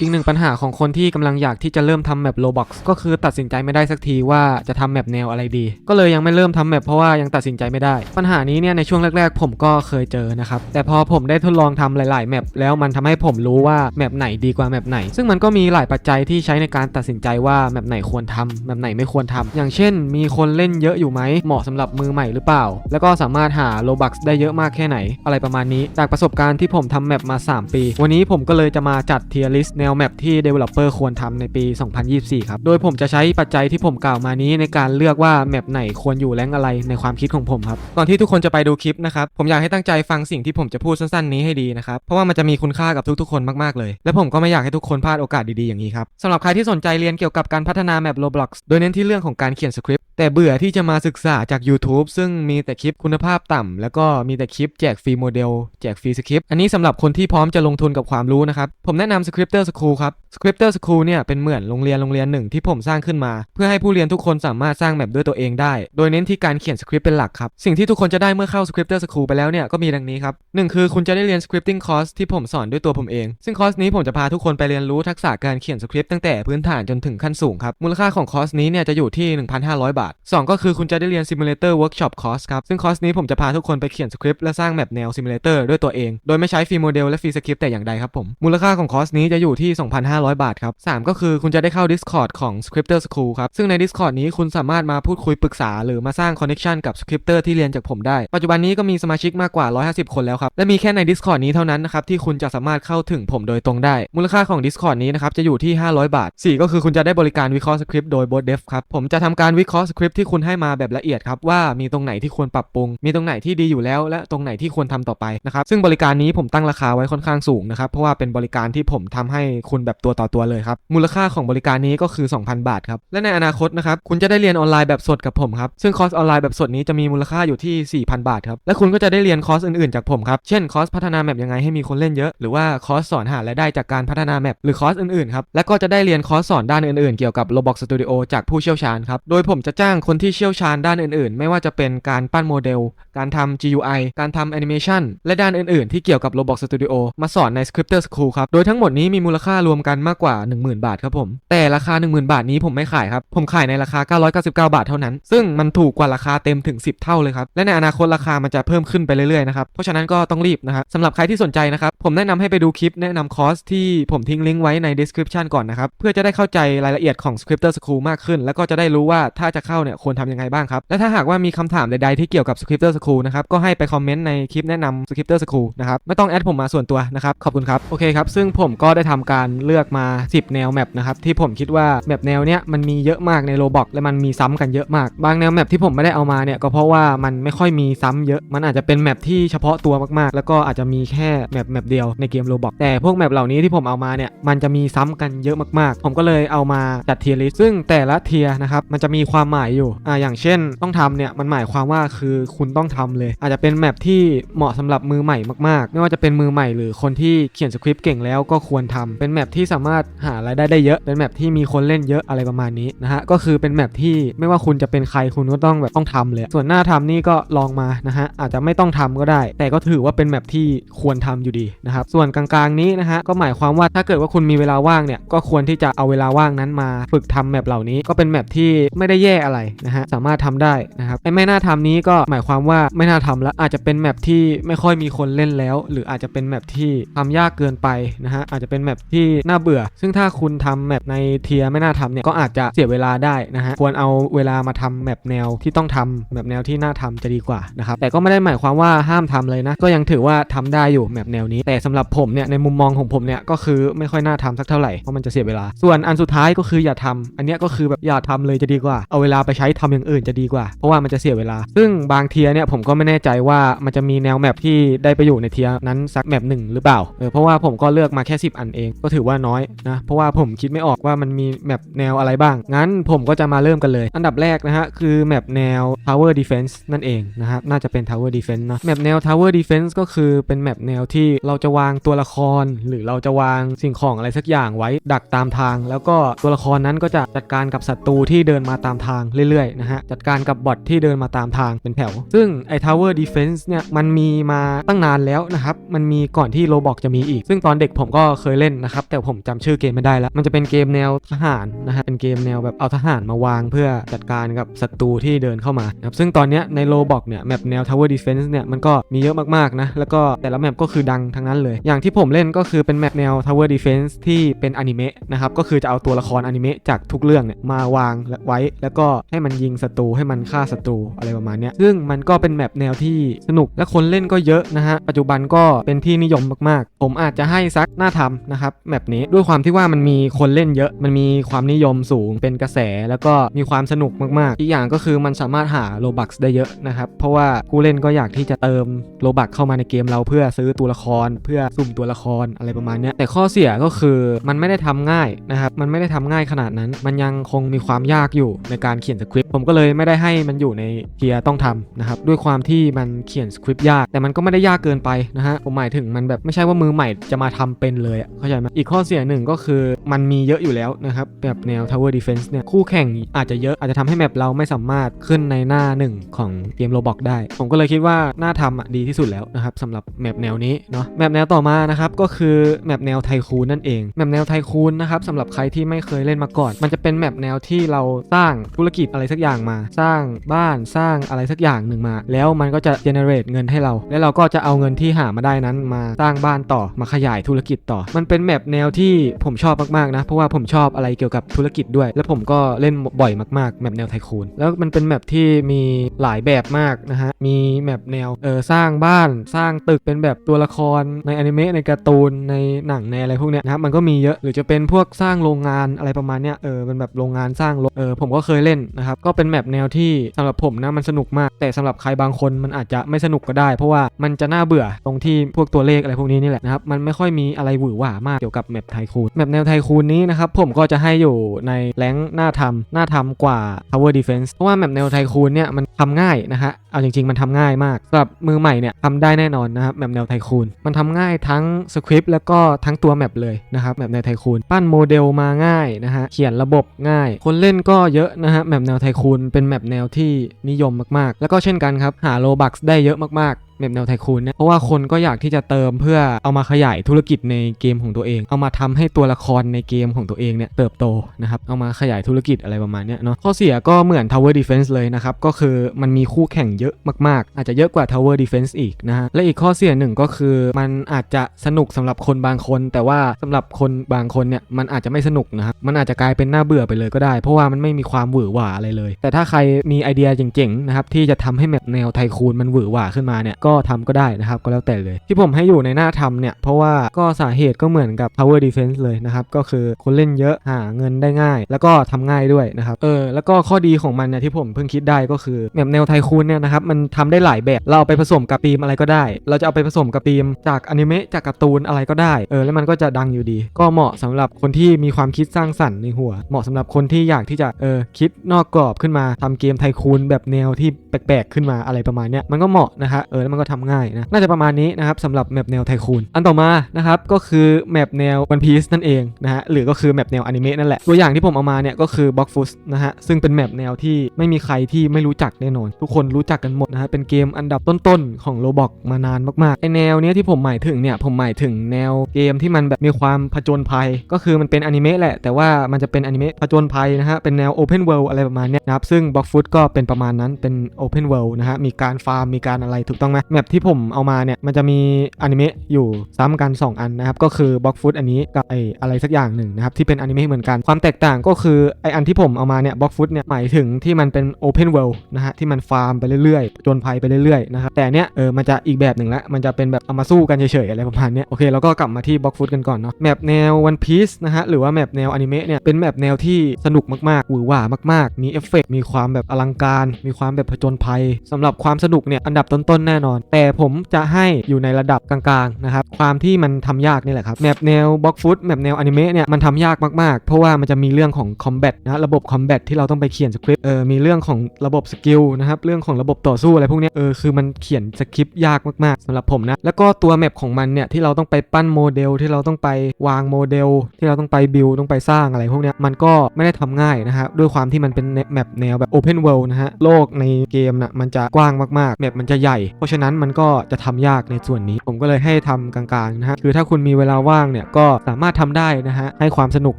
อีกหนึ่งปัญหาของคนที่กำลังอยากที่จะเริ่มทำแมป Roblox ก็คือตัดสินใจไม่ได้สักทีว่าจะทำแมปแนวอะไรดี ก็เลยยังไม่เริ่มทำแมปเพราะว่ายังตัดสินใจไม่ได้ ปัญหานี้เนี่ยในช่วงแรก ๆ ผมก็เคยเจอนะครับ แต่พอผมได้ทดลองทำหลาย ๆ แมปแล้วมันทำให้ผมรู้ว่าแมปไหนดีกว่าแมปไหน ซึ่งมันก็มีหลายปัจจัยที่ใช้ในการตัดสินใจว่าแมปไหนควรทำแมปไหนไม่ควรทำอย่างเช่น มีคนเล่นเยอะอยู่ไหมเหมาะสำหรับมือใหม่หรือเปล่า แล้วก็สามารถหา Robux ได้เยอะมากแค่ไหน อะไรประมาณนี้ จากประสบการณ์ที่ผมทำแมปมา 3 ปี วันนี้ผมก็เลยจะมาจัด tier list แนวแมปที่ developer ควรทำในปี 2024 ครับ โดยผมจะใช้ปัจจัยที่ผมกล่าวมานี้ในการเลือกว่าแมปไหนควรอยู่แรงอะไรในความคิดของผมครับ ก่อนที่ทุกคนจะไปดูคลิปนะครับ ผมอยากให้ตั้งใจฟังสิ่งที่ผมจะพูดสั้นๆ นี้ให้ดีนะครับ เพราะว่ามันจะมีคุณค่ากับทุกๆ คนมากๆ เลย และผมก็ไม่อยากให้ทุกคนพลาดโอกาสดีๆอย่างนี้ครับสำหรับใครที่สนใจเรียนเกี่ยวกับการพัฒนาแมป Roblox โดยเน้นที่เรื่องของการเขียนสคริปต์ แต่เบื่อที่จะมาศึกษาจาก YouTube ซึ่งมีแต่คลิปคุณภาพต่ำ แล้วก็มีแต่คลิปแจกฟรีโมเดล แจกฟรีสคริปต์อันนี้สำหรับคนที่พร้อมจะลงทุนกับความรู้นะครับ ผมแนะนำ Scripter School ครับ Scripter School เนี่ยเป็นเหมือนโรงเรียนโรงเรียนหนึ่งที่ผมสร้างขึ้นมา เพื่อให้ผู้เรียนทุกคนสามารถสร้างแมปด้วยตัวเองได้ โดยเน้นที่การเขียนสคริปต์เป็นหลักครับสิ่งที่ทุกคนจะได้เมื่อเข้า Scripter School ไปแล้วเนี่ยก็มีดังนี้ครับหนึ่งคือคุณจะได้เรียน scripting course ที่ผมสอนด้วยตัวผมเอง ซึ่งคอร์สนี้ผมจะพาทุกคนไปเรียนรู้ทักษะการเขียนสคริปต์ตั้งแต่พื้นฐานจนถึงขั้นสูงครับมูลค่าของคอร์สนี้เนี่ยจะอยู่ที่ 1,500 บาทาท 2 ก็คือคุณจะได้เรียน simulator workshop course ครับ ซึ่งคอร์สนี้ผมจะพาทุกคนไปเขียนสคริปต์และสร้างแมปแนว simulator ด้วยตัวเอง โดยไม่ใช้ฟรีโมเดลและฟรีสคริปต์แต่อย่างใดครับผม มูลค่าของคอร์สนี้จะอยู่ที่ 2,500 บาทครับ 3 ก็คือคุณจะได้เข้า Discord ของ Scripter School ครับ ซึ่งใน Discord นี้คุณสามารถมาพูดคุยปรึกษา หรือมาสร้าง connection กับ Scripter ที่เรียนจากผมได้ ปัจจุบันนี้ก็มีสมาชิกมากกว่า 150 คนแล้วครับ และมีแค่ใน Discord นี้เท่านั้นนะครับที่คุณจะสามารถเข้าถึงผมโดยตรงได้ มูลค่าของ Discord นี้นะครับจะอยู่ที่ 500 บาท 4 ก็คือคุณจะได้บริการวิเคราะห์สคริปต์โดย Bot Dev ครับผมจะทำการวิเคราะห์สคริปต์ที่คุณให้มาแบบละเอียดครับว่ามีตรงไหนที่ควรปรับปรุง มีตรงไหนที่ดีอยู่แล้ว และตรงไหนที่ควรทำต่อไปนะครับซึ่งบริการนี้ผมตั้งราคาไว้ค่อนข้างสูงนะครับเพราะว่าเป็นบริการที่ผมทำให้คุณแบบตัวต่อตัวเลยครับมูลค่าของบริการนี้ก็คือ 2,000 บาทครับและในอนาคตนะครับคุณจะได้เรียนออนไลน์แบบสดกับผมครับซึ่งคอร์สออนไลน์แบบสดนี้จะมีมูลค่าอยู่ที่ 4,000 บาทครับและคุณก็จะได้เรียนคอร์สอื่นๆจากผมครับเช่นคอร์สพัฒนาแมปยังไงให้มีคนเล่นเยอะหรือว่าคอร์สสอนหารายได้จากการพัฒนาแมปหรือคอร์สอื่นๆครับและก็จะได้เรียนคอร์สสอนด้านอื่นๆ เกี่ยวกับ Roblox Studio จากผู้เชี่ยวชาญครับโดยผมจะจ้างางคนที่เชี่ยวชาญด้านอื่นๆ ไม่ว่าจะเป็นการปั้นโมเดล การทำ GUI การทำแอนิเมชันและด้านอื่นๆ ที่เกี่ยวกับ Roblox Studio มาสอนใน Scripter School ครับ โดยทั้งหมดนี้มีมูลค่ารวมกันมากกว่า 10,000 บาทครับผม แต่ราคา 10,000 บาทนี้ผมไม่ขายครับ ผมขายในราคา 999 บาทเท่านั้น ซึ่งมันถูกกว่าราคาเต็มถึง 10 เท่าเลยครับ และในอนาคตราคามันจะเพิ่มขึ้นไปเรื่อยๆนะครับ เพราะฉะนั้นก็ต้องรีบนะครับสำหรับใครที่สนใจนะครับ ผมแนะนำให้ไปดูคลิปแนะนำคอร์สที่ผมทิ้งลิงก์ไว้ใน description ก่อนนะครับ เพื่อจะได้เข้าใจรายละเอียดของ Scripter School มากขึ้น แล้วก็จะได้รู้ว่าถ้าจะเข้าเนี่ยควรทำยังไงบ้างครับ และถ้าหากว่ามีคำถามใดๆที่เกี่ยวกับ Scripter School นะครับก็ให้ไปคอมเมนต์ในคลิปแนะนำ Scripter School นะครับไม่ต้องแอดผมมาส่วนตัวนะครับขอบคุณครับโอเคครับซึ่งผมก็ได้ทำการเลือกมา 10 แนวแมปนะครับที่ผมคิดว่าแมปแนวเนี้ยมันมีเยอะมากในโ o บอกและมันมีซ้ำกันเยอะมาก บางแนวแมปที่ผมไม่ได้เอามาเนี่ยก็เพราะว่ามันไม่ค่อยมีซ้ำเยอะมันอาจจะเป็นแมปที่เฉพาะตัวมากๆ แล้วก็อาจจะมีแค่แมปแมปเดียวในเกมโ o บอกแต่พวกแมปเหล่านี้ที่ผมเอามาเนี่ยมันจะมีซ้ำกันเยอะมากๆ ผมก็เลยเอามาจัดเทียร์ลิสซึ่งแต่ละเทียร์นะครับมันจะมีความหมายอยู่อ่าอย่างเช่นต้องทำเนี่ยมันหมายความว่าคือคุณต้องทำเลย อาจจะเป็นแมปที่เหมาะสำหรับมือใหม่มากๆ ไม่ว่าจะเป็นมือใหม่หรือคนที่เขียนสคริปต์เก่งแล้วก็ควรทำเป็นแมปที่สามารถหารายได้ได้เยอะเป็นแมปที่มีคนเล่นเยอะอะไรประมาณนี้นะฮะก็คือเป็นแมปที่ไม่ว่าคุณจะเป็นใครคุณก็ต้องแบบต้องทำเลย ส่วนหน้าทำนี่ก็ลองมานะฮะอาจจะไม่ต้องทำก็ได้ แต่ก็ถือว่าเป็นแมปที่ควรทำอยู่ดีนะครับส่วนกลางๆนี้นะฮะก็หมายความว่าถ้าเกิดว่าคุณมีเวลาว่างเนี่ยก็ควรที่จะเอาเวลาว่างนั้นมา ฝึกทำแมปเหล่านี้ก็เป็นแมปที่ไม่ได้แย่อะไรนะฮะสามารถทำได้นะครับไอ้ไม่น่าทำนี้ก็หมายความว่าไม่น่าทำแล้วอาจจะเป็นแมปที่ไม่ค่อยมีคนเล่นแล้ว หรืออาจจะเป็นแมปที่ทำยากเกินไปนะฮะอาจจะเป็นแมปที่น่าเบื่อ ซึ่งถ้าคุณทำแมปในเทียไม่น่าทำเนี่ยก็อาจจะเสียเวลาได้นะฮะควรเอาเวลามาทำแมปแนวที่ต้องทำแมปแนวที่น่าทำจะดีกว่านะครับแต่ก็ไม่ได้หมายความว่าห้ามทำเลยนะก็ยังถือว่าทำได้อยู่แมปแนวนี้ แต่สำหรับผมเนี่ยในมุมมองของผมเนี่ยก็คือไม่ค่อยน่าทำสักเท่าไหร่เพราะมันจะเสียเวลา ส่วนอันสุดท้ายก็คืออย่าทำอันเนี้ยก็คือแบบอย่าทำเลยจะดีกว่าเอาเวลาไปใช้ทำอย่างอื่นจะดีกว่า เพราะว่ามันจะเสียเวลา ซึ่งบางเทียเนี่ยผมก็ไม่แน่ใจว่ามันจะมีแนวแมปที่ได้ไปอยู่ในเทียนั้นสักแมปหนึ่งหรือเปล่าเออเพราะว่าผมก็เลือกมาแค่ 10 อันเองก็ถือว่าน้อยนะเพราะว่าผมคิดไม่ออกว่ามันมีแมปแนวอะไรบ้าง งั้นผมก็จะมาเริ่มกันเลย อันดับแรกนะฮะคือแมปแนว Tower Defense นั่นเองนะครับน่าจะเป็น Tower Defense นะแมปแนว Tower Defense ก็คือเป็นแมปแนวที่เราจะวางตัวละคร หรือเราจะวางสิ่งของอะไรสักอย่างไว้ดักตามทาง แล้วก็ตัวละครนั้นก็จะจัดการกับศัตรูที่เดินมาตามทางเรื่อยๆนะฮะจัดการกับบอทที่เดินมาตามทางเป็นแถว ซึ่งไอ้ Tower Defense เนี่ยมันมีมาตั้งนานแล้วนะครับ มันมีก่อนที่โ b บอกจะมีอีก ซึ่งตอนเด็กผมก็เคยเล่นนะครับ แต่ผมจำชื่อเกมไม่ได้แล้ว มันจะเป็นเกมแนวทหารนะฮะเป็นเกมแนวแบบเอาทหารมาวางเพื่อจัดการกับศัตรูที่เดินเข้ามานะครับซึ่งตอนเนี้ยในโ b บอกเนี่ยแมปแนว Tower Defense เนี่ยมันก็มีเยอะมากๆนะแล้วก็แต่ละแมปก็คือดังทั้งนั้นเลย อย่างที่ผมเล่นก็คือเป็นแมปแนว Tower Defense ที่เป็นอนิเมะนะครับก็คือจะเอาตัวละครอนิเมะจากทุกเรื่องเนี่ยมาวางไว้แล้วก็ให้มันยิงศัตรูให้มันฆ่าศัตรูอะไรประมาณนี้ซึ่งมันก็เป็นแมปแนวที่สนุกและคนเล่นก็เยอะนะฮะ ปัจจุบันก็เป็นที่นิยมมากๆ ผมอาจจะให้ซักหน้าทำนะครับแมปนี้ด้วยความที่ว่ามันมีคนเล่นเยอะ มันมีความนิยมสูงเป็นกระแส แล้วก็มีความสนุกมากๆ อีกอย่างก็คือมันสามารถหาโลบักได้เยอะนะครับเพราะว่าผู้เล่นก็อยากที่จะเติมโลบักเข้ามาในเกมเราเพื่อซื้อตัวละคร เพื่อสุ่มตัวละครอะไรประมาณนี้แต่ข้อเสียก็คือมันไม่ได้ทำง่ายนะครับมันไม่ได้ทำง่ายขนาดนั้น มันยังคงมีความยากอยู่ในการขียนสคริปต์ผมก็เลยไม่ได้ให้มันอยู่ในเทียต้องทำนะครับด้วยความที่มันเขียนสคริปต์ยาก แต่มันก็ไม่ได้ยากเกินไปนะฮะผมหมายถึงมันแบบไม่ใช่ว่ามือใหม่จะมาทำเป็นเลยเข้าใจไหมอีกข้อเสียหนึ่งก็คือมันมีเยอะอยู่แล้วนะครับแบบแนว Tower Defense เนี่ยคู่แข่งอาจจะเยอะอาจจะทำให้แมปเราไม่สามารถขึ้นในหน้าหนึ่งของเกมโรบอกได้ ผมก็เลยคิดว่าหน้าทำอะดีที่สุดแล้วนะครับสำหรับแมปแนวนี้เนาะแมปแนวต่อมานะครับก็คือแมปแนวไทคูนนั่นเองแมปแนวไทคูนนะครับสำหรับใครที่ไม่เคยเล่นมาก่อน มันจะเป็นแมปแนวที่เราสร้างธุรกิจอะไรสักอย่างมา สร้างบ้านสร้างอะไรสักอย่างหนึ่งมา แล้วมันก็จะ generate เงินให้เรา แล้วเราก็จะเอาเงินที่หามาได้นั้นมาสร้างบ้านต่อมาขยายธุรกิจต่อ มันเป็นแมปแนวที่ผมชอบมากๆนะ เพราะว่าผมชอบอะไรเกี่ยวกับธุรกิจด้วย แล้วผมก็เล่นบ่อยมากๆแมปแนวไทคูนแล้วมันเป็นแมปที่มีหลายแบบมากนะฮะมีแมปแนวเออสร้างบ้านสร้างตึกเป็นแบบตัวละครในอนิเมะในการ์ตูนในหนังในอะไรพวกเนี้ยนะครับมันก็มีเยอะหรือจะเป็นพวกสร้างโรงงานอะไรประมาณเนี้ยเออเป็นแบบโรงงานสร้างรถเออผมก็เคยเล่นนะครับก็เป็นแมปแนวที่สำหรับผมนะมันสนุกมาก แต่สำหรับใครบางคนมันอาจจะไม่สนุกก็ได้ เพราะว่ามันจะน่าเบื่อตรงที่พวกตัวเลขอะไรพวกนี้นี่แหละนะครับมันไม่ค่อยมีอะไรหวือหวามากเกี่ยวกับแมปไทคูนแมปแนวไทคูนนี้นะครับผมก็จะให้อยู่ในแรงหน้าทำหน้าทำกว่า Tower Defense เพราะว่าแมปแนวไทคูนเนี่ยมันทำง่ายนะฮะเอาจริง ๆ มันทำง่ายมากสำหรับมือใหม่เนี่ยทำได้แน่นอนนะครับแมปแนวไทคูนมันทำง่ายทั้งสคริปต์แล้วก็ทั้งตัวแมปเลยนะครับแมปแนวไทคูนปั้นโมเดลมาง่ายนะฮะเขียนระบบง่าย คนเล่นก็เยอะนะฮะแมปแนวไทคูนเป็นแมปแนวที่นิยมมากๆ แล้วก็เช่นกันครับหาโลบักได้เยอะมากๆ แมปแนวไทคูนเนี่ยเพราะว่าคนก็อยากที่จะเติมเพื่อเอามาขยายธุรกิจในเกมของตัวเอง เอามาทำให้ตัวละครในเกมของตัวเองเนี่ยเติบโตนะครับเอามาขยายธุรกิจอะไรประมาณเนี้ยเนาะข้อเสียก็เหมือน Tower Defense เลยนะครับก็คือมันมีคู่แข่งเยอะมากๆ อาจจะเยอะกว่า Tower Defense อีกนะฮะและอีกข้อเสียหนึ่งก็คือมันอาจจะสนุกสำหรับคนบางคน แต่ว่าสำหรับคนบางคนเนี่ยมันอาจจะไม่สนุกนะครับมันอาจจะกลายเป็นหน่าเบื่อไปเลยก็ได้ เพราะว่ามันไม่มีความหวือหวาอะไรเลย แต่ถ้าใครมีไอเดียเจ๋งๆนะครับที่จะทำให้แมปแนวไทคูนมันหวือหวาขึ้นมาเนี่ยก็ทำก็ได้นะครับก็แล้วแต่เลย ที่ผมให้อยู่ในหน้าทำเนี่ยเพราะว่าก็สาเหตุก็เหมือนกับ Tower Defense เลยนะครับก็คือคนเล่นเยอะหาเงินได้ง่าย แล้วก็ทำง่ายด้วยนะครับเออแล้วก็ข้อดีของมันเนี่ยที่ผมเพิ่งคิดได้ก็คือแมปแนวไทคูนเนี่ยนะครับมันทำได้หลายแบบเราเอาไปผสมกับธีมอะไรก็ได้ เราจะเอาไปผสมกับธีมจากอนิเมะจากการ์ตูนอะไรก็ได้เออแล้วมันก็จะดังอยู่ดี ก็เหมาะสำหรับคนที่มีความคิดสร้างสรรค์ในหัว เหมาะสำหรับคนที่อยากที่จะเออคิดนอกกรอบขึ้นมาทำเกมไทคูนแบบแนวที่แปลกๆขึ้นมาอะไรประมาณเนี้ยมันก็เหมาะนะฮะเออแล้วมันก็ทำง่ายนะน่าจะประมาณนี้นะครับสำหรับแมปแนวไทคูนอันต่อมานะครับก็คือแมปแนว One Piece นั่นเองนะฮะหรือก็คือแมปแนวอนิเมะนั่นแหละตัวอย่างที่ผมเอามาเนี่ยก็คือบล็อกฟุตนะฮะซึ่งเป็นแมปแนวที่ไม่มีใครที่ไม่รู้จักแน่นอน ทุกคนรู้จักกันหมดนะฮะเป็นเกมอันดับต้นๆของโลบอกมานานมากๆไอแนวเนี้ยที่ผมหมายถึงเนี่ยผมหมายถึงแนวเกมที่มันแบบมีความผจญภัย ก็คือมันเป็นอนิเมะแหละ แต่ว่ามันจะเป็นอนิเมะผจญภัยนะฮะเป็นแนว Open World อะไรประมาณเนี้ยนะครับซึ่งบล็อกฟุตก็เป็นประมาณนั้นเป็น Open World นะฮะมีการฟาร์มมีการอะไรถูกต้องไหมแมปที่ผมเอามาเนี่ยมันจะมีอนิเมะอยู่ซ้ำกัน 2 อันนะครับ ก็คือบล็อกฟุตอันนี้กับไออะไรสักอย่างหนึ่งนะครับที่เป็นอนิเมะเหมือนกัน ความแตกต่างก็คือไออันที่ผมเอามาเนี่ยบล็อกฟุตเนี่ยหมายถึงที่มันเป็น Open World นะฮะที่มันฟาร์มไปเรื่อยๆจนภัยไปเรื่อยๆนะครับแต่เนี้ยเออมันจะอีกแบบหนึ่งละมันจะเป็นแบบเอามาสู้กันเฉยๆอะไรประมาณเนี้ยโอเคเราก็กลับมาที่บล็อกฟุตกันก่อนเนาะแมปแนว One Piece นะฮะหรือว่าแมปแนวอนิเมะเนี่ยเป็นแมปแนวที่สนุกมากๆหวือหวามากๆ มีเอฟเฟกต์มีความแบบอลังการ มีความแบบผจญภัยสำหรับความสนุกเนี่ยอันดับต้นๆแน่นอนแต่ผมจะให้อยู่ในระดับกลางๆนะครับความที่มันทำยากนี่แหละครับแมปแนวบล็อกฟุตแมปแนวอนิเมะเนี่ยมันทำยากมากๆ เพราะว่ามันจะมีเรื่องของคอมแบทนะระบบคอมแบทที่เราต้องไปเขียนสคริปต์เออมีเรื่องของระบบสกิลนะครับเรื่องของระบบต่อสู้อะไรพวกนี้เออคือมันเขียนสคริปต์ยากมากๆสำหรับผมนะแล้วก็ตัวแมปของมันเนี่ยที่เราต้องไปปั้นโมเดลที่เราต้องไปวางโมเดล ที่เราต้องไปบิลต้องไปสร้างอะไรพวกนี้มันก็ไม่ได้ทำง่ายนะฮะด้วยความที่มันเป็นแมปแนวแบบ Open World นะฮะโลกในเกมน่ะมันจะกว้างมากๆแมปมันจะใหญ่เพราะฉะนั้นมันก็จะทำยากในส่วนนี้ ผมก็เลยให้ทำกลางๆนะฮะคือถ้าคุณมีเวลาว่างเนี่ยก็สามารถทำได้นะฮะให้ความสนุก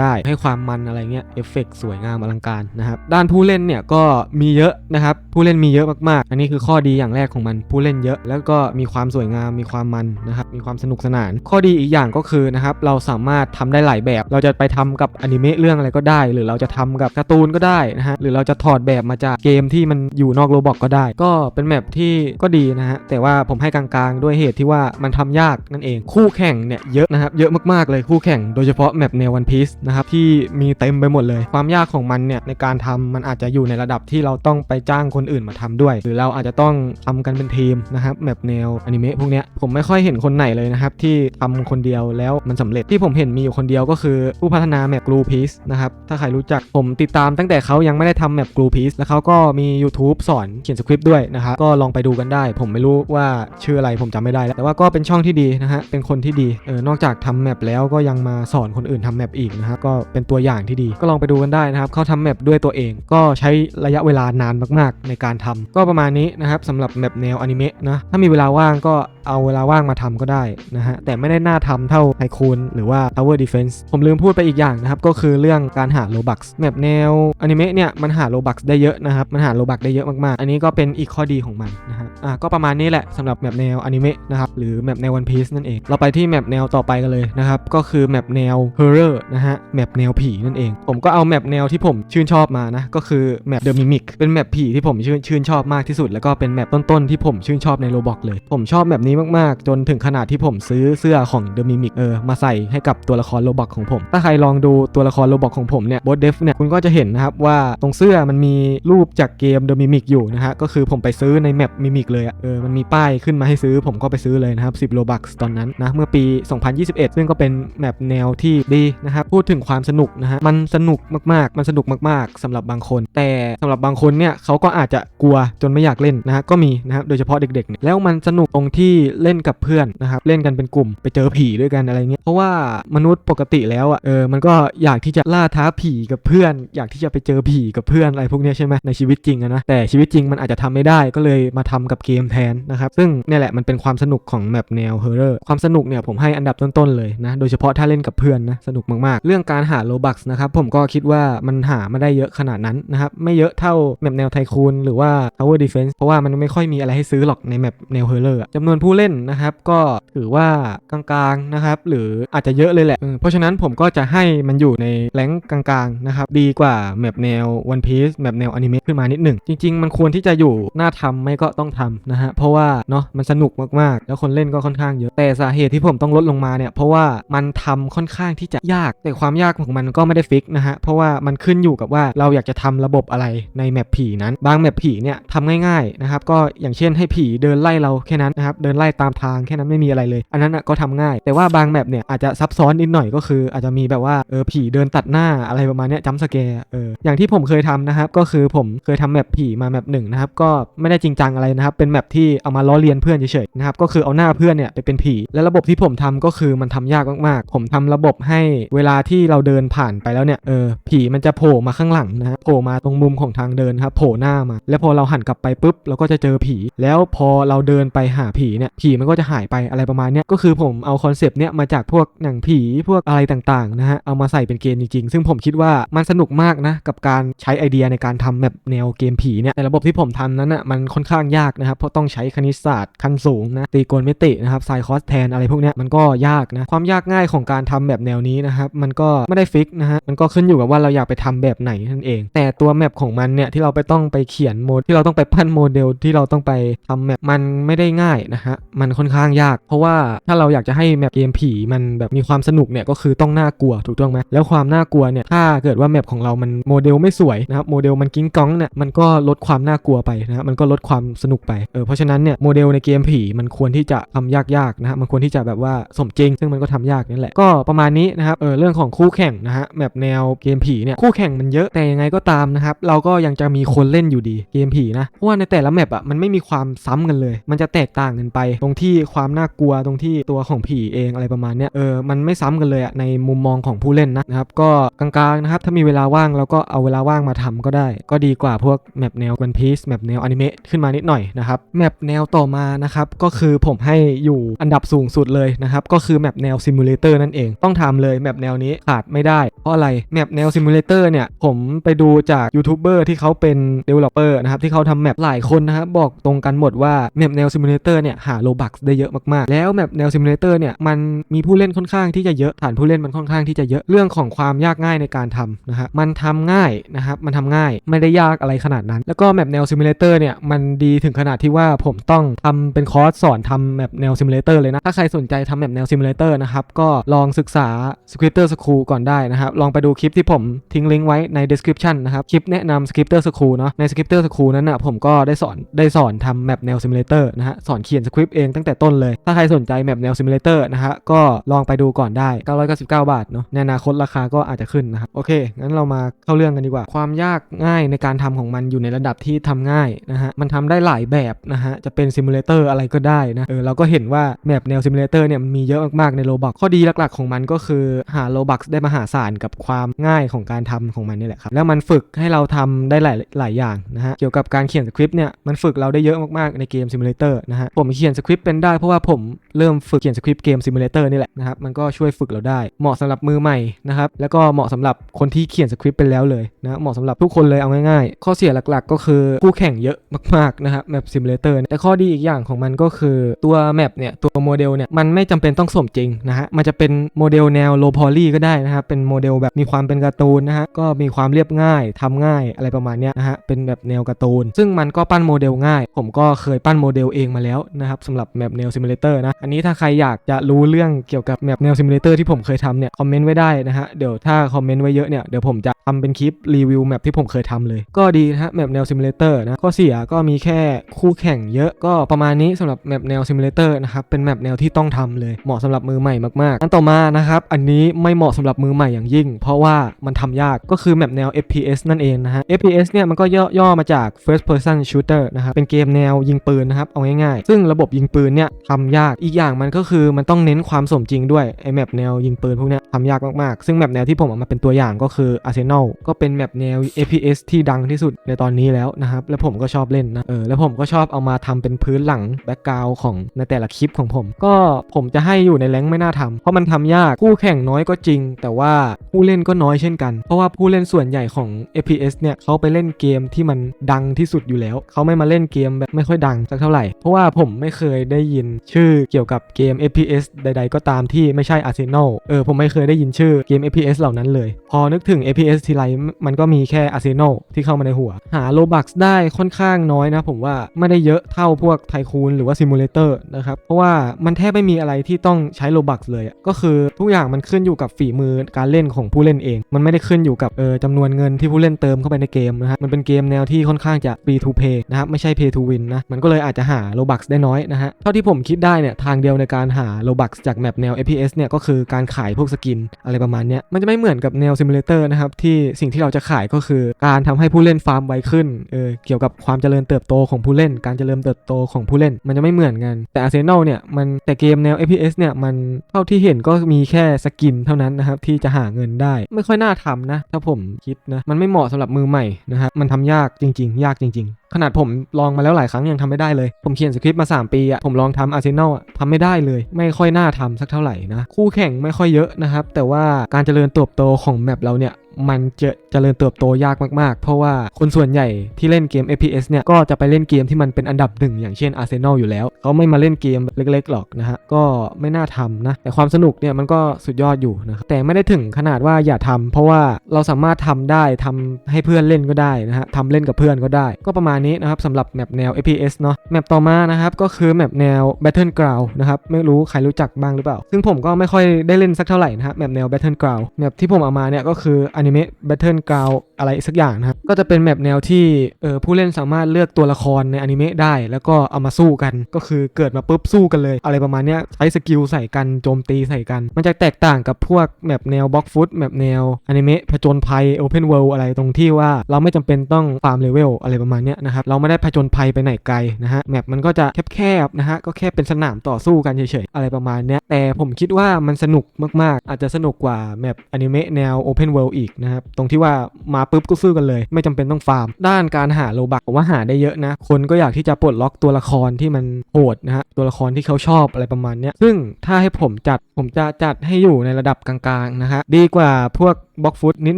ได้ให้ความมันอะไรเงี้ยเอฟเฟกต์สวยงามอลังการนะครับด้านผู้เล่นเนี่ยก็มีเยอะนะครับผู้เล่นมีเยอะมากๆ อันนี้คือข้อดีอย่างแรกของมันผู้เล่นเยอะ แล้วก็มีความสวยงามมีความมันนะครับมีความสนุกสนาน ข้อดีอีกอย่างก็คือนะครับเราสามารถทำได้หลายแบบ เราจะไปทำกับอนิเมะเรื่องอะไรก็ได้ หรือเราจะทำกับการ์ตูนก็ได้นะฮะหรือเราจะถอดแบบมาจากเกมที่มันอยู่นอกโรบอกก็ได้ ก็เป็นแมปที่ก็ดีนะฮะแต่ว่าผมให้กลางๆ ด้วยเหตุที่ว่ามันทำยากนั่นเอง คู่แข่งเนี่ยเยอะนะครับ เยอะมากๆเลยคู่แข่ง โดยเฉพาะแมปแนววันพีซนะครับที่มีเต็มไปหมดเลย ความยากของมันเนี่ยในการทำมันอาจจะอยู่ในระดับที่เราต้องไปจ้างคนอื่นมาทำด้วย หรือเราอาจจะต้องทำกันเป็นทีมนะครับแมปแนวอนิเมะพวกเนี้ยผมไม่ค่อยเห็นคนไหนเลยนะครับที่ทำคนเดียวแล้วมันสำเร็จที่ผมเห็นมีอยู่คนเดียวก็คือผู้พัฒนาแมป Glue Piece นะครับถ้าใครรู้จักผมติดตามตั้งแต่เขายังไม่ได้ทำแมป Glue Piece แล้วเขาก็มี YouTube สอนเขียนสคริปต์ด้วยนะครับก็ลองไปดูกันได้ ผมไม่รู้ว่าชื่ออะไรผมจำไม่ได้แล้วแต่ว่าก็เป็นช่องที่ดีนะฮะเป็นคนที่ดีเออนอกจากทำแมปแล้วก็ยังมาสอนคนอื่นทำแมปอีกนะครับก็เป็นตัวอย่างที่ดีก็ลองไปดูกันได้นะครับเขาทำแมปด้วยตัวเอง ก็ใช้ระยะเวลานานมากๆ ในการทำก็ประมาณนี้นะครับสำหรับแมปแนวอนิเมะนะถ้ามีเวลาว่างก็ เอาเวลาว่างมาทำก็ได้นะฮะ แต่ไม่ได้น่าทำเท่าไทคูนหรือว่า Tower Defense ผมลืมพูดไปอีกอย่างนะครับ ก็คือเรื่องการหาโลบักแมปแนวอนิเมะเนี่ย มันหาโลบักได้เยอะนะครับ มันหาโลบักได้เยอะมากๆ อันนี้ก็เป็นอีกข้อดีของมันนะฮะ อะก็ประมาณนี้แหละสำหรับแมปแนวอนิเมะนะครับ หรือแมปแนว One Piece นั่นเอง เราไปที่แมปแนวต่อไปกันเลยนะครับ ก็คือแมปแนว Horror นะฮะ แมปแนวผีนั่นเอง ผมก็เอาแมปแนวที่ผมชื่นชอบมานะ ก็คือแมป The Mimic เป็นแมปผีที่ผมชื่นชื่นชอบมากที่สุด แล้วก็เป็นแมปต้นๆที่ผมชื่นชอบในโลบอกเลย ผมชอบแมปนี้มากๆ จนถึงขนาดที่ผมซื้อเสื้อของ The Mimic เออมาใส่ให้กับตัวละครโลบอกของผม ถ้าใครลองดูตัวละครโลบอกของผมเนี่ยบอสเดฟเนี่ยคุณก็จะเห็นนะครับว่าตรงเสื้อมันมีรูปจากเกม The Mimic อยู่นะฮะก็คือผมไปซื้อในแมป Mimic เลยอะเออมันมีป้ายขึ้นมาให้ซื้อผมก็ไปซื้อเลยนะครับ10 Robux ตอนนั้นนะเมื่อปี 2021 ซึ่งก็เป็นแมปแนวที่ดีนะครับพูดถึงความสนุกนะฮะมันสนุกมากๆ มันสนุกมากๆสำหรับบางคน แต่สำหรับบางคนเนี่ยเขาก็อาจจะกลัวจนไม่อยากเล่นนะฮะก็มีนะครับโดยเฉพาะเด็กๆ แล้วมันสนุกตรงที่เล่นกับเพื่อนนะครับเล่นกันเป็นกลุ่มไปเจอผีด้วยกันอะไรเงี้ยเพราะว่ามนุษย์ปกติแล้วอะเออมันก็อยากที่จะล่าท้าผีกับเพื่อน อยากที่จะไปเจอผีกับเพื่อนอะไรพวกเนี้ยใช่ไหมในชีวิตจริงนะแต่ชีวิตจริงมันอาจจะทำไม่ได้ก็เลยมาทำกับเกมแทนนะครับซึ่งเนี่ยแหละมันเป็นความสนุกของแมปแนวเฮอร์เรอร์ความสนุกเนี่ยผมให้อันดับต้นๆเลยนะโดยเฉพาะถ้าเล่นกับเพื่อนนะสนุกมากๆ เรื่องการหาโลบักส์นะครับผมก็คิดว่ามันหาไม่ได้เยอะขนาดนั้นนะครับไม่เยอะเท่าแมปแนวไทคูนหรือว่า Tower Defense เพราะว่ามันไม่ค่อยมีอะไรให้ซื้อหรอกในแมปแนวเฮอร์เรอร์จำนวนผู้เล่นนะครับก็ถือว่ากลางๆนะครับหรืออาจจะเยอะเลยแหละ เพราะฉะนั้นผมก็จะให้มันอยู่ในแรงกลางๆนะครับดีกว่าแมปแนว One Piece แมปแนวอนิเมะขึ้นมานิดหนึ่ง จริง ๆ มันควรที่จะอยู่หน้าทำไม่ก็ต้องทำนะฮะเพราะว่าเนาะมันสนุกมากๆ แล้วคนเล่นก็ค่อนข้างเยอะแต่สาเหตุที่ผมต้องลดลงมาเนี่ยเพราะว่ามันทำค่อนข้างที่จะยากแต่ความยากของมันก็ไม่ได้ฟิกนะฮะเพราะว่ามันขึ้นอยู่กับว่าเราอยากจะทำระบบอะไรในแมปผีนั้น บางแมปผีเนี่ยทำง่ายๆนะครับก็อย่างเช่นให้ผีเดินไล่เราแค่นั้นนะครับเดินไล่ตามทางแค่นั้นไม่มีอะไรเลย อันนั้นก็ทำง่าย แต่ว่าบางแมปเนี่ยอาจจะซับซ้อนนิดหน่อยก็คือ อาจจะมีแบบว่าเออผีเดินตัดหน้าอะไรประมาณนี้จัมสแกร์เอออย่างที่ผมเคยทำนะครับก็คือผมเคยทำแมปผีมาแมปหนึ่งนะครับก็ไม่ได้จริงจังอะไรนะครับเป็นแมปที่เอามาล้อเลียนเพื่อนเฉยๆนะครับก็คือเอาหน้าเพื่อนเนี่ยไปเป็นผี และระบบที่ผมทำก็คือมันทำยากมากๆ ผมทำระบบให้เวลาที่เราเดินผ่านไปแล้วเนี่ยเออผีมันจะโผล่มาข้างหลังนะโผล่มาตรงมุมของทางเดินครับโผล่หน้ามา แล้วพอเราหันกลับไปปุ๊บเราก็จะเจอผี แล้วพอเราเดินไปหาผีเนี่ยผีมันก็จะหายไปอะไรประมาณเนี้ยก็คือผมเอาคอนเซปต์เนี้ยมาจากพวกหนังผีพวกอะไรต่างๆนะฮะเอามาใส่เป็นเกมจริงๆ ซึ่งผมคิดว่ามันสนุกมากนะกับการใช้ไอเดียในการทำแบบแนวเกมผีเนี่ยแต่ระบบที่ผมทำนั้นอะมันค่อนข้างยากนะครับเพราะต้องใช้คณิตศาสตร์ขั้นสูงนะตีโกณมิตินะครับไซคอสแทนอะไรพวกเนี้ยมันก็ยากนะความยากง่ายของการทำแบบแนวนี้นะครับมันก็ไม่ได้ฟิกนะฮะมันก็ขึ้นอยู่กับว่าเราอยากไปทำแบบไหนนั่นเอง แต่ตัวแมปของมันเนี่ยที่เราไปต้องไปเขียนโมดที่เราต้องไปปั้นโมเดลที่เราต้องไปทำแมปมันไม่ได้ง่ายนะฮะมันค่อนข้างยาก เพราะว่าถ้าเราอยากจะให้แมปเกมผีมันแบบมีความสนุกเนี่ยก็คือต้องน่ากลัวถูกต้องไหมแล้วความน่ากลัวเนี่ยถ้าเกิดว่าแมปของเรามันโมเดลไม่สวยนะครับโมเดลมันกิ้งก้องเนี่ยมันก็ลดความน่ากลัวไปนะครับมันก็ลดความสนุกไปเออเพราะฉะนั้นเนี่ยโมเดลในเกมผีมันควรที่จะทำยากๆนะฮะมันควรที่จะแบบว่าสมจริง ซึ่งมันก็ทำยากนั่นแหละก็ประมาณนี้นะครับเออเรื่องของคู่แข่งนะฮะแมปแนวเกมผีเนี่ยคู่แข่งมันเยอะแต่ยังไงก็ตามนะครับเราก็ยังจะมีคนเล่นอยู่ดีเกมผีนะเพราะว่าในแต่ละแมปอะมันไม่มีความซ้ำกันเลย มันจะแตกต่างกันไปตรงที่ความน่ากลัวตรงที่ตัวของผีเองอะไรประมาณเนี้ยเออมันไม่ซ้ำกันเลยอะในมุมมองของผู้เล่นนะนะครับก็กลางๆนะครับถ้ามีเวลาว่างเราก็เอาเวลาว่างมาทำก็ได้ ก็ดีกว่าพวกแมปแนว One Piece แมปแนวอนิเมะขึ้นมานิดหน่อยนะครับแมปแนวต่อมานะครับก็คือผมให้อยู่อันดับสูงสุดเลยนะครับก็คือแมปแนวซิมูเลเตอร์นั่นเองต้องทำเลยแมปแนวนี้ขาดไม่ได้ เพราะอะไรแมปแนวซิมูเลเตอร์เนี่ยผมไปดูจากยูทูบเบอร์ที่เขาเป็น developer นะครับที่เขาทำแมปหลายคนนะครับบอกตรงกันหมดว่าแมปแนวซิมูเลเตอร์เนี่ยหาโลบักได้เยอะมากๆ แล้วแมปแนวซิมูเลเตอร์เนี่ยมันมีผู้เล่นค่อนข้างที่จะเยอะฐานผู้เล่นมันค่อนข้างที่จะเยอะเรื่องของความยากง่ายในการทำนะฮะมันทำง่ายนะครับมันทำง่ายไม่ได้ยากอะไรขนาดนั้น แล้วก็แมปแนวซิมูเลเตอร์เนี่ยมันดีถึงขนาดที่ว่าผมต้องทำเป็นคอร์สสอนทำแมปแนวซิมูเลเตอร์เลยนะถ้าใครสนใจทำแมปแนวซิมูเลเตอร์นะครับก็ลองศึกษา Scripter School ก่อนได้นะครับลองไปดูคลิปที่ผมทิ้งลิงก์ไว้ใน description นะครับคลิปแนะนำ Scripter School เนาะใน Scripter School นั้นนะผมก็ได้สอนได้สอนทำแมปแนวซิมูเลเตอร์นะฮะสอนเขียนสคริปต์เองตั้งแต่ต้นเลย ถ้าใครสนใจแมปแนวซิมูเลเตอร์นะฮะก็ลองไปดูก่อนได้ 999 บาทเนาะในอนาคตราคาก็อาจจะขึ้นนะครับ โอเค งั้นเรามาเข้าเรื่องกันดีกว่า ความยากง่ายในการทำของมันอยู่ในระดับที่ทำง่ายนะฮะ มันทำได้หลายแบบนะฮะ จะเป็นซิมูเลเตอร์อะไรก็ได้นะเออเราก็เห็นว่าแมปแนวซิมูเลเตอร์เนี่ยมันมีเยอะมากๆในโลบักข้อดีหลักๆของมันก็คือหาโลบักได้มหาศาลกับความง่ายของการทำของมันนี่แหละครับแล้วมันฝึกให้เราทำได้หลายหลายอย่างนะฮะเกี่ยวกับการเขียนสคริปต์เนี่ยมันฝึกเราได้เยอะมากๆในเกมซิมูเลเตอร์นะฮะผมเขียนสคริปต์เป็นได้เพราะว่าผมเริ่มฝึกเขียนสคริปต์เกมซิมูเลเตอร์นี่แหละนะครับมันก็ช่วยฝึกเราได้ เหมาะสำหรับมือใหม่นะครับแล้วก็เหมาะสำหรับคนที่เขียนสคริปต์เป็นแล้วเลยนะเหมาะสำหรับทุกคนเลยเอาง่ายๆ ข้อเสียหลักๆ ก็คือคู่แข่งเยอะมากๆนะครับแมปซิมูเลเตอร์แต่ข้อดีอีกอย่างของมันก็คือตัวแมปเนี่ยตัวโมเดลเนี่ยมันไม่จำเป็นต้องสมจริงนะฮะมันจะเป็นโมเดลแนวโลพอลี่ก็ได้นะครับเป็นโมเดลแบบมีความเป็นการ์ตูนนะฮะก็มีความเรียบง่ายทำง่ายอะไรประมาณเนี้ยนะฮะเป็นแบบแนวการ์ตูน ซึ่งมันก็ปั้นโมเดลง่าย ผมก็เคยปั้นโมเดลเองมาแล้วนะครับสำหรับแมปแนวซิมูเลเตอร์นะ อันนี้ถ้าใครอยากจะรู้เรื่องเกี่ยวกับแมปแนวซิมูเลเตอร์ที่ผมเคยทำเนี่ย คอมเมนต์ไว้ได้นะฮะ เดี๋ยวถ้าคอมเมนต์ไว้เยอะเนี่ย เดี๋ยวผมจะทำเป็นคลิปรีวิวแมปที่ผมเคยทำเลย ก็ดีนะฮะแมปแนวซิมูเลเตอร์นะข้อเสียก็มีแค่คู่แข่งเยอะก็ประมาณนี้สำหรับแมปแนวซิมูเลเตอร์นะครับเป็นแมปแนวที่ต้องทำเลยเหมาะสำหรับมือใหม่มากๆอันต่อมานะครับอันนี้ไม่เหมาะสำหรับมือใหม่อย่างยิ่ง เพราะว่ามันทำยากก็คือแมปแนว FPS นั่นเองนะฮะ FPS เนี่ยมันก็ย่อย่อมาจาก First Person Shooter นะครับเป็นเกมแนวยิงปืนนะครับเอาง่ายๆ ซึ่งระบบยิงปืนเนี่ยทำยากอีกอย่างมันก็คือมันต้องเน้นความสมจริงด้วยไอแมปแนวยิงปืนพวกเนี้ยทำยากมากๆ ซึ่งแมปแนวที่ผมเอามาเป็นตัวอย่างก็คือ Arsenal ก็เป็นแมปแนว FPS ที่ดังที่สุดในตอนนี้แล้วนะครับแล้วผมก็ชอบเล่นนะเออแล้วผมก็ชอบเอามาทำเป็นพื้นหลังแบ็กกราวของในแต่ละคลิปของผม ก็ผมจะให้อยู่ในแรงไม่น่าทำเพราะมันทำยากคู่แข่งน้อยก็จริง แต่ว่าผู้เล่นก็น้อยเช่นกัน เพราะว่าผู้เล่นส่วนใหญ่ของ FPS เนี่ยเขาไปเล่นเกมที่มันดังที่สุดอยู่แล้ว เขาไม่มาเล่นเกมแบบไม่ค่อยดังสักเท่าไหร่เพราะว่าผมไม่เคคยได้ยินชื่อเกี่ยวกับเกม FPS ใด ๆ ก็ตามที่ไม่ใช่ Arsenal เออผมไม่เคยได้ยินชื่อเกม FPS เหล่านั้นเลย พอนึกถึง FPS ทีไรมันก็มีแค่ Arsenal ที่เข้ามาในหัว หาโลบักได้ค่อนข้างน้อยนะ ผมว่าไม่ได้เยอะเท่าพวกไทคูนหรือว่าซิมูเลเตอร์นะครับ เพราะว่ามันแทบไม่มีอะไรที่ต้องใช้โลบักเลยก็คือทุกอย่างมันขึ้นอยู่กับฝีมือการเล่นของผู้เล่นเอง มันไม่ได้ขึ้นอยู่กับเออจำนวนเงินที่ผู้เล่นเติมเข้าไปในเกมนะฮะมันเป็นเกมแนวที่ค่อนข้างจะ free to play นะครับไม่ใช่ pay to win นะมันก็เลยอาจจะหาโลบักได้น้อยนะฮะ เท่าที่ผมคิดได้เนี่ยทางเดียวในการหาโลบักจากแมปแนว FPS เนี่ยก็คือการขายพวกสกินอะไรประมาณเนี้ยมันจะไม่เหมือนกับแนวซิมูเลเตอร์นะครับที่สิ่งที่เราจะขายก็คือการทำให้ผู้เล่นฟาร์มไวขึ้นเออเกี่ยวกับความเจริญเติบโตของผู้เล่น การเจริญเติบโตของผู้เล่น มันจะไม่เหมือนกันแต่ Arsenal เนี่ยมันแต่เกมแนว FPS เนี่ยมันเท่าที่เห็นก็มีแค่สกินเท่านั้นนะครับที่จะหาเงินได้ไม่ค่อยน่าทำนะ ถ้าผมคิดนะมันไม่เหมาะสำหรับมือใหม่นะครับมันทำยากจริง ๆ ยากจริง ๆ ขนาดผมลองมาแล้วหลายครั้งยังทำไม่ได้เลย ผมเขียนสคริปต์มา 3 ปีอะผมลองทำอาร์เซนอลอะทำไม่ได้เลย ไม่ค่อยน่าทำสักเท่าไหร่นะ คู่แข่งไม่ค่อยเยอะนะครับ แต่ว่าการเจริญเติบโตของแมปเราเนี่ยมันจะเจริญเติบโตยากมากๆ เพราะว่าคนส่วนใหญ่ที่เล่นเกม FPS เนี่ย ก็จะไปเล่นเกมที่มันเป็นอันดับหนึ่งอย่างเช่น Arsenal อยู่แล้ว เขาไม่มาเล่นเกมเล็กๆหรอกนะฮะ ก็ไม่น่าทำนะ แต่ความสนุกเนี่ยมันก็สุดยอดอยู่นะแต่ไม่ได้ถึงขนาดว่าอย่าทำเพราะว่าเราสามารถทำได้ทำให้เพื่อนเล่นก็ได้นะฮะทำเล่นกับเพื่อนก็ได้ ก็ประมาณนี้นะครับสำหรับแมปแนว FPS เนาะแมปต่อมานะครับก็คือแมปแนว Battleground นะครับไม่รู้ใครรู้จักบ้างหรือเปล่า ซึ่งผมก็ไม่ค่อยได้เล่นสักเท่าไหร่นะฮะแมปแนว Battleground แมปที่ผมเอามาเนี่ยก็คืออนิอนิเมะ Battleground อะไรสักอย่างนะครับ ก็จะเป็นแมปแนวที่เออผู้เล่นสามารถเลือกตัวละครในอนิเมะได้ แล้วก็เอามาสู้กันก็คือเกิดมาปุ๊บสู้กันเลย อะไรประมาณนี้ใช้สกิลใส่กันโจมตีใส่กัน มันจะแตกต่างกับพวกแมปแนวบล็อกฟุตแมปแนวอนิเมะผจญภัย Open World อะไรตรงที่ว่าเราไม่จำเป็นต้องฟาร์มเลเวลอะไรประมาณนี้นะครับเราไม่ได้ผจญภัยไปไหนไกลนะฮะแมปมันก็จะแคบๆนะฮะก็แค่เป็นสนามต่อสู้กันเฉยๆอะไรประมาณนี้แต่ผมคิดว่ามันสนุกมากๆ อาจจะสนุกกว่าแมปอนิเมะแนว Open World อีกนะครับตรงที่ว่ามาปุ๊บก็สู้กันเลย ไม่จำเป็นต้องฟาร์ม ด้านการหาโลบักผมว่าหาได้เยอะนะ คนก็อยากที่จะปลดล็อกตัวละครที่มันโหดนะฮะตัวละครที่เขาชอบอะไรประมาณนี้ซึ่งถ้าให้ผมจัดผมจะจัดให้อยู่ในระดับกลางๆนะฮะดีกว่าพวกบล็อกฟุตนิด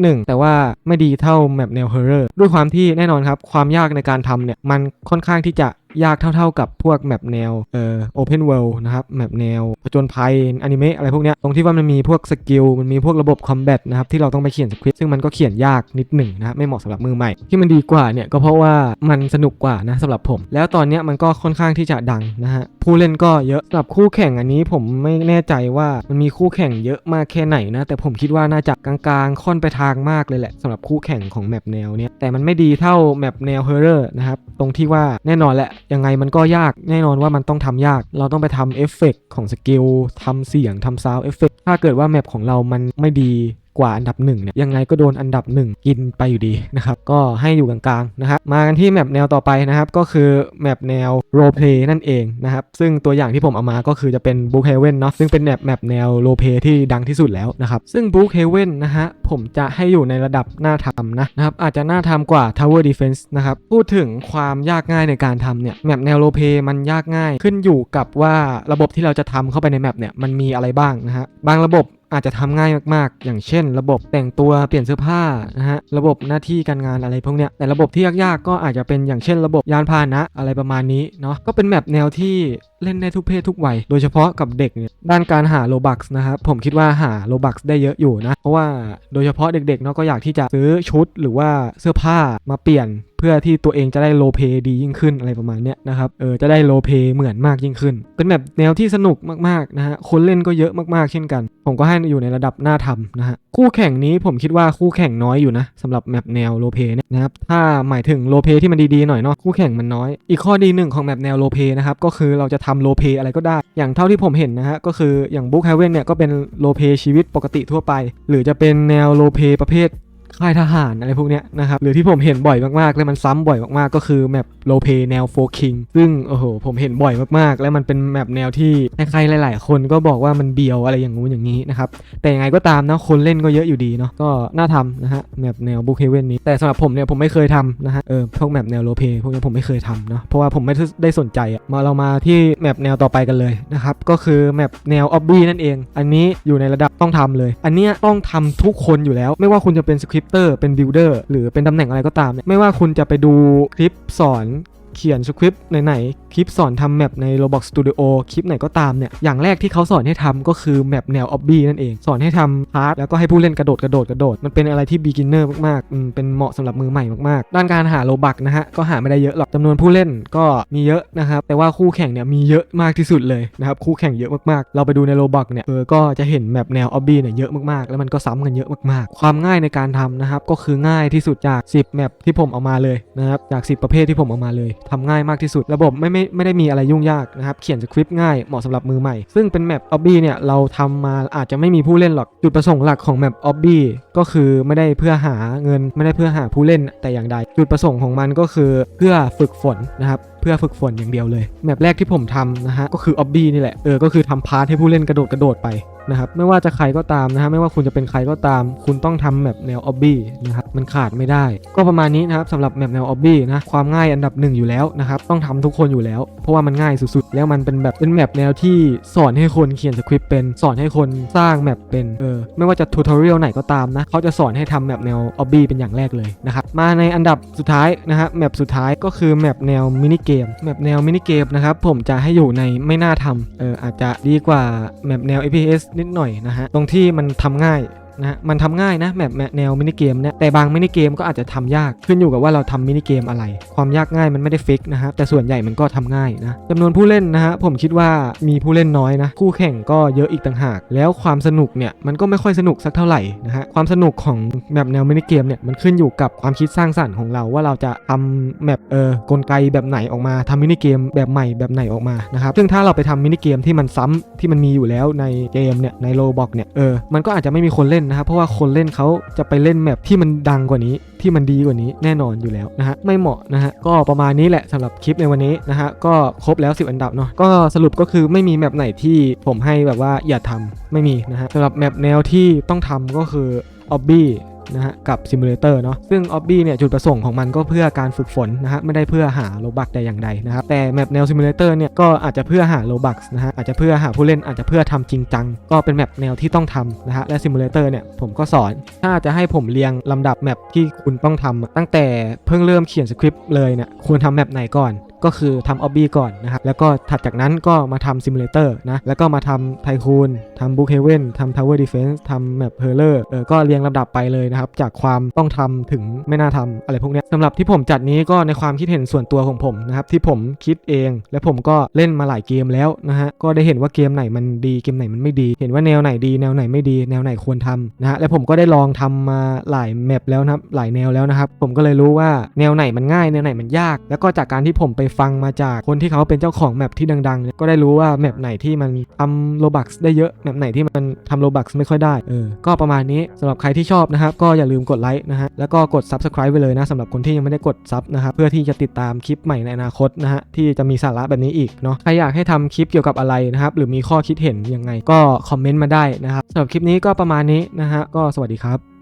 หนึ่งแต่ว่าไม่ดีเท่าแมปแนวเฮอร์เรอร์ด้วยความที่แน่นอนครับความยากในการทำเนี่ยมันค่อนข้างที่จะ ยากเท่าๆกับพวกแมปแนวเอ่อโอเพนเวิลด์นะครับแมปแนวผจญภัยอนิเมะอะไรพวกเนี้ยตรงที่ว่ามันมีพวกสกิลมันมีพวกระบบคอมแบทนะครับที่เราต้องไปเขียนสคริปต์ซึ่งมันก็เขียนยากนิดหนึ่งนะไม่เหมาะสำหรับมือใหม่ ที่มันดีกว่าเนี่ยก็เพราะว่ามันสนุกกว่านะสำหรับผม แล้วตอนเนี้ยมันก็ค่อนข้างที่จะดังนะฮะผู้เล่นก็เยอะสำหรับคู่แข่งอันนี้ผมไม่แน่ใจว่ามันมีคู่แข่งเยอะมากแค่ไหนนะแต่ผมคิดว่าน่าจะกลางๆค่อนไปทางมากเลยแหละสำหรับคู่แข่งของแมปแนวเนี้ยแต่มันไม่ดีเท่าแมปแนวเฮอร์เรอร์นะครับตรงที่ว่าแน่นอนแหละยังไงมันก็ยากแน่นอนว่ามันต้องทำยาก เราต้องไปทำเอฟเฟกต์ของสกิลทำเสียงทำซาวเอฟเฟกต์ถ้าเกิดว่าแมปของเรามันไม่ดี กว่าอันดับหนึ่งเนี่ยยังไงก็โดนอันดับหนึ่งกินไปอยู่ดีนะครับก็ให้อยู่กลางๆนะครับมากันที่แมปแนวต่อไปนะครับก็คือแมปแนวโรเพลนั่นเองนะครับซึ่งตัวอย่างที่ผมเอามาก็คือจะเป็นบุ๊กเฮเว่นเนาะซึ่งเป็นแมปแมปแนวโรเพที่ดังที่สุดแล้วนะครับซึ่งบุ๊กเฮเว่นนะฮะผมจะให้อยู่ในระดับหน้าทำนะนะครับอาจจะหน้าทำกว่า Tower Defense นะครับพูดถึงความยากง่ายในการทำเนี่ยแมปแนวโรเพมันยากง่ายขึ้นอยู่กับว่าระบบที่เราจะทำเข้าไปในแมปเนี่ยมันมีอะไรบ้างนะฮะบางระบบ อาจจะทำง่ายมากๆ อย่างเช่น ระบบแต่งตัวเปลี่ยนเสื้อผ้านะฮะระบบหน้าที่การงานอะไรพวกเนี้ยแต่ระบบที่ยากๆก็อาจจะเป็นอย่างเช่น ระบบยานพาหนะอะไรประมาณนี้เนาะก็เป็นแมปแนวที่เล่นได้ทุกเพศทุกวัย โดยเฉพาะกับเด็กเนี่ยด้านการหาโลบักนะครับผมคิดว่าหาโลบักได้เยอะอยู่นะ เพราะว่าโดยเฉพาะเด็กๆเนาะก็อยากที่จะซื้อชุดหรือว่าเสื้อผ้ามาเปลี่ยนเพื่อที่ตัวเองจะได้โลเพดียิ่งขึ้นอะไรประมาณเนี้ยนะครับเออจะได้โลเพเหมือนมากยิ่งขึ้น เป็นแบบแนวที่สนุกมากๆนะฮะคนเล่นก็เยอะมากๆเช่นกัน ผมก็ให้อยู่ในระดับหน้าทำนะฮะคู่แข่งนี้ผมคิดว่าคู่แข่งน้อยอยู่นะสำหรับแมปแนวโลเพเนี่ยนะครับถ้าหมายถึงโลเพที่มันดีๆหน่อยเนาะคู่แข่งมันน้อย อีกข้อดีหนึ่งของแมปแนวโลเพนะครับก็คือเราจะทำโลเพอะไรก็ได้ อย่างเท่าที่ผมเห็นนะฮะก็คืออย่างบุ๊กเฮเว่นเนี่ยก็เป็นโลเพชีวิตปกติทั่วไป หรือจะเป็นแนวโลเพประเภท ค่ายทหารอะไรพวกเนี้ยนะครับ หรือที่ผมเห็นบ่อยมากๆ แล้วมันซ้ำบ่อยมากๆ ก็คือแมปโลเพแนวโฟคิงซึ่งโอ้โหผมเห็นบ่อยมากๆ แล้วมันเป็นแมปแนวที่ใครๆหลาย ๆ คนก็บอกว่ามันเบียวอะไรอย่างงู้นอย่างนี้นะครับ แต่ยังไงก็ตามนะคนเล่นก็เยอะอยู่ดีเนาะก็น่าทำนะฮะแมปแนวบุคเฮเว่นนี้แต่สำหรับผมเนี่ยผมไม่เคยทำนะฮะเออพวกแมปแนวโลเพพวกนี้ผมไม่เคยทำเนาะเพราะว่าผมไม่ได้สนใจอะมาเรามาที่แมปแนวต่อไปกันเลยนะครับก็คือแมปแนวออบบี้นั่นเอง อันนี้อยู่ในระดับต้องทำเลย อันเนี้ยต้องทำทุกคนอยู่แล้ว ไม่ว่าคุณจะเป็นสคริปเตอร์เป็นบิลดเออร์หรือเป็นตำแหน่งอะไรก็ตามเนี่ยไม่ว่าคุณจะไปดูคลิปสอนเขียนสคริปต์ไหน คลิปสอนทำแมปใน Roblox Studio คลิปไหนก็ตามเนี่ย อย่างแรกที่เขาสอนให้ทำก็คือแมปแนวออบบี้นั่นเอง สอนให้ทำพาร์ทแล้วก็ให้ผู้เล่นกระโดดกระโดดกระโดด มันเป็นอะไรที่ beginner มากๆอืมเป็นเหมาะสำหรับมือใหม่มากๆ ด้านการหาโลบักนะฮะ ก็หาไม่ได้เยอะหรอกจำนวนผู้เล่นก็มีเยอะนะครับ แต่ว่าคู่แข่งเนี่ยมีเยอะมากที่สุดเลยนะครับ คู่แข่งเยอะมากๆ เราไปดูในโลบักเนี่ยเออก็จะเห็นแมปแนวออบบี้เนี่ยเยอะมากๆ แล้วมันก็ซ้ำกันเยอะมากๆ ความง่ายในการทำนะครับก็คือง่ายที่สุดจาก 10 แมปที่ผมเอามาเลยนะครับจาก 10 ประเภทที่ผมเอามาเลยทำง่ายมากที่สุดระบบไม่ไม่ไม่ได้มีอะไรยุ่งยากนะครับ เขียนสคริปต์ง่ายเหมาะสำหรับมือใหม่ ซึ่งเป็นแมปออบบี้เนี่ยเราทำมาอาจจะไม่มีผู้เล่นหรอก จุดประสงค์หลักของแมปออบบี้ก็คือไม่ได้เพื่อหาเงิน ไม่ได้เพื่อหาผู้เล่นแต่อย่างใด จุดประสงค์ของมันก็คือเพื่อฝึกฝนนะครับ พื่อฝึกฝนอย่างเดียวเลย แมปแรกที่ผมทำนะฮะก็คือออบบี้นี่แหละเออก็คือทำพาร์ทให้ผู้เล่นกระโดดกระโดดไปนะครับไม่ว่าจะใครก็ตามนะฮะไม่ว่าคุณจะเป็นใครก็ตาม คุณต้องทำแมปแนวออบบี้นะครับมันขาดไม่ได้ ก็ประมาณนี้นะครับสำหรับแมปแนวออบบี้นะความง่ายอันดับหนึ่งอยู่แล้วนะครับต้องทำทุกคนอยู่แล้ว เพราะว่ามันง่ายสุดๆ แล้วมันเป็นแบบเป็นแมปแนวที่สอนให้คนเขียนสคริปต์เป็นสอนให้คนสร้างแมปเป็นเออไม่ว่าจะทูตอเรียลไหนก็ตามนะเขาจะสอนให้ทำแมปแนวออบบี้เป็นอย่างแรกเลยนะครับมาในอันดับสุดท้ายนะฮะแมปสุดท้ายก็คือแมปแนวมินิเกมแมปแนวมินิเกมนะครับผมจะให้อยู่ในไม่น่าทำเอออาจจะดีกว่าแมปแนว FPS นิดหน่อยนะฮะตรงที่มันทำง่าย นะมันทำง่ายนะแบบแนวมินิเกมเนี่ยแต่บางมินิเกมก็อาจจะทำยากขึ้นอยู่กับว่าเราทำมินิเกมอะไร ความยากง่ายมันไม่ได้ฟิกนะฮะแต่ส่วนใหญ่มันก็ทำง่ายนะจำนวนผู้เล่นนะฮะผมคิดว่ามีผู้เล่นน้อยนะคู่แข่งก็เยอะอีกต่างหาก แล้วความสนุกเนี่ยมันก็ไม่ค่อยสนุกสักเท่าไหร่นะฮะความสนุกของแบบแนวมินิเกมเนี่ยมันขึ้นอยู่กับความคิดสร้างสรรค์ของเราว่าเราจะทำแมปเออกลไกแบบไหนออกมาทำมินิเกมแบบใหม่แบบไหนออกมานะครับซึ่งถ้าเราไปทำมินิเกมที่มันซ้ำที่มันมีอยู่แล้วในเกมเนี่ยในโลบอกเนี่ยเออมันก็อาจจะไม่มีคนเล่นนะครับเพราะว่าคนเล่นเขาจะไปเล่นแมปที่มันดังกว่านี้ ที่มันดีกว่านี้แน่นอนอยู่แล้วนะฮะไม่เหมาะนะฮะก็ประมาณนี้แหละสำหรับคลิปในวันนี้นะฮะก็ครบแล้ว 10 อันดับเนาะก็สรุปก็คือไม่มีแมปไหนที่ผมให้แบบว่าอย่าทำไม่มีนะฮะสำหรับแมปแนวที่ต้องทำก็คือออบบี้ นะฮะกับซิมูเลเตอร์เนาะซึ่งออบบี้เนี่ยจุดประสงค์ของมันก็เพื่อการฝึกฝนนะฮะไม่ได้เพื่อหาโลบักแต่อย่างใดนะครับแต่แมปแนวซิมูเลเตอร์เนี่ยก็อาจจะเพื่อหาโลบักนะฮะอาจจะเพื่อหาผู้เล่นอาจจะเพื่อทำจริงจังก็เป็นแมปแนวที่ต้องทำนะฮะและซิมูเลเตอร์เนี่ยผมก็สอน ถ้าจะให้ผมเรียงลำดับแมปที่คุณต้องทำอะตั้งแต่เพิ่งเริ่มเขียนสคริปต์เลยเนี่ยควรทำแมปไหนก่อนก็คือทำออบบี้ก่อนนะครับ แล้วก็ถัดจากนั้นก็มาทำซิมูเลเตอร์นะ แล้วก็มาทำไทคูนทำบุกเฮเว่นทำทาวเวอร์ดีเฟนส์ทำแมปเฮอร์เลอร์เออก็เรียงลำดับไปเลยนะครับ จากความต้องทำถึงไม่น่าทำอะไรพวกนี้สำหรับที่ผมจัดนี้ก็ในความคิดเห็นส่วนตัวของผมนะครับ ที่ผมคิดเอง และผมก็เล่นมาหลายเกมแล้วนะฮะ ก็ได้เห็นว่าเกมไหนมันดีเกมไหนมันไม่ดี เห็นว่าแนวไหนดีแนวไหนไม่ดี แนวไหนควรทำนะฮะ และผมก็ได้ลองทำมาหลายแมปแล้วนะครับ หลายแนวแล้วนะครับ ผมก็เลยรู้ว่าแนวไหนมันง่ายแนวไหนมันยาก แล้วก็จากการที่ผมไปฟังมาจากคนที่เขาเป็นเจ้าของแมปที่ดังๆ ก็ได้รู้ว่าแมปไหนที่มันทำโลบักได้เยอะแมปไหนที่มันทำโลบักไม่ค่อยได้เออก็ประมาณนี้สำหรับใครที่ชอบนะครับก็อย่าลืมกดไลค์นะฮะแล้วก็กด subscribe ไปเลยนะสำหรับคนที่ยังไม่ได้กดซับนะครับเพื่อที่จะติดตามคลิปใหม่ในอนาคตนะฮะที่จะมีสาระแบบนี้อีกเนาะใครอยากให้ทำคลิปเกี่ยวกับอะไรนะครับหรือมีข้อคิดเห็นยังไงก็คอมเมนต์มาได้นะครับสำหรับคลิปนี้ก็ประมาณนี้นะฮะก็สวัสดีครับ